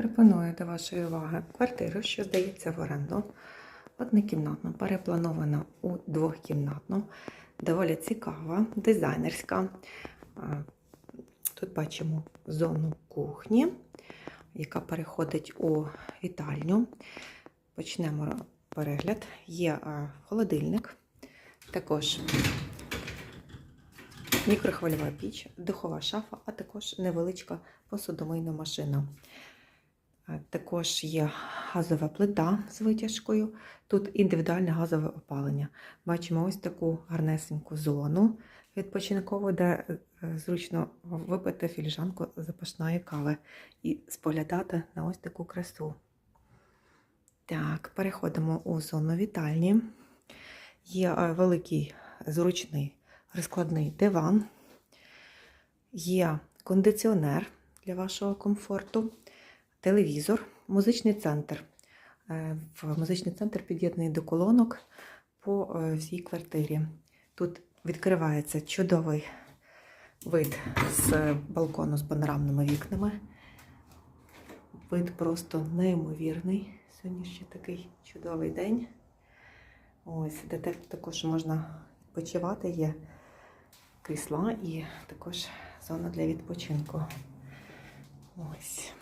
Пропоную до вашої уваги квартиру, що здається в оренду. Однокімнатну, перепланована у двохкімнатну. Доволі цікава, дизайнерська. Тут бачимо зону кухні, яка переходить у вітальню. Почнемо перегляд. Є холодильник, також мікрохвильова піч, духова шафа, а також невеличка посудомийна машина. Е, Також є газова плита з витяжкою. Тут індивідуальне газове опалення. Бачимо ось таку гарнесеньку зону відпочинкову, де е, зручно випити філіжанку запашної кави і споглядати на ось таку красу. Так, переходимо у зону вітальні. Є е, великий зручний розкладний диван, є кондиціонер для вашого комфорту, телевізор, музичний центр. Е, В музичний центр під'єднаний до колонок по е, всій квартирі. Тут відкривається чудовий вид з балкону з панорамними вікнами. Вид просто неймовірний. Сьогодні ще такий чудовий день. Ось, де також можна відпочивати, є крісла і також зона для відпочинку. Ось.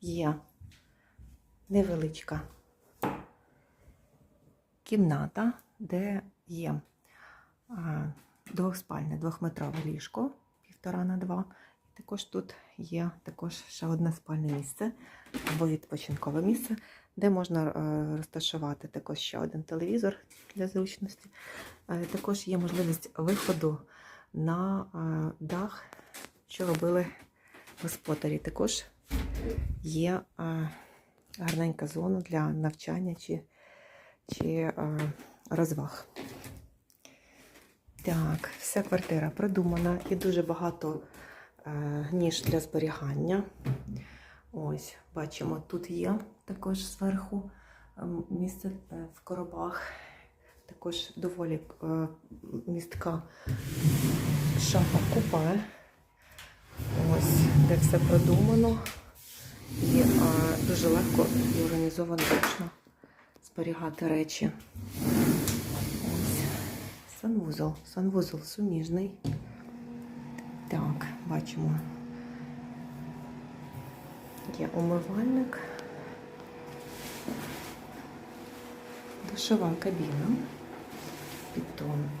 Є невеличка кімната, де є двохспальне, двохметрове ліжко, півтора на два. Також тут є також ще одне спальне місце або відпочинкове місце, де можна е, розташувати також ще один телевізор для зручності. Е, Також є можливість виходу на е, дах, що робили господарі. Також є гарненька зона для навчання чи, чи розваг. Так, вся квартира продумана і дуже багато е, ніж для зберігання. Ось, бачимо, тут є також зверху е, місце е, в коробах. Також доволі містка шафа купе. Ось, де все продумано. І е, дуже легко і організовано зручно зберігати речі. Ось. Санвузол. Санвузол суміжний. Так, бачимо. Є умивальник. Душова кабіна. Підтон.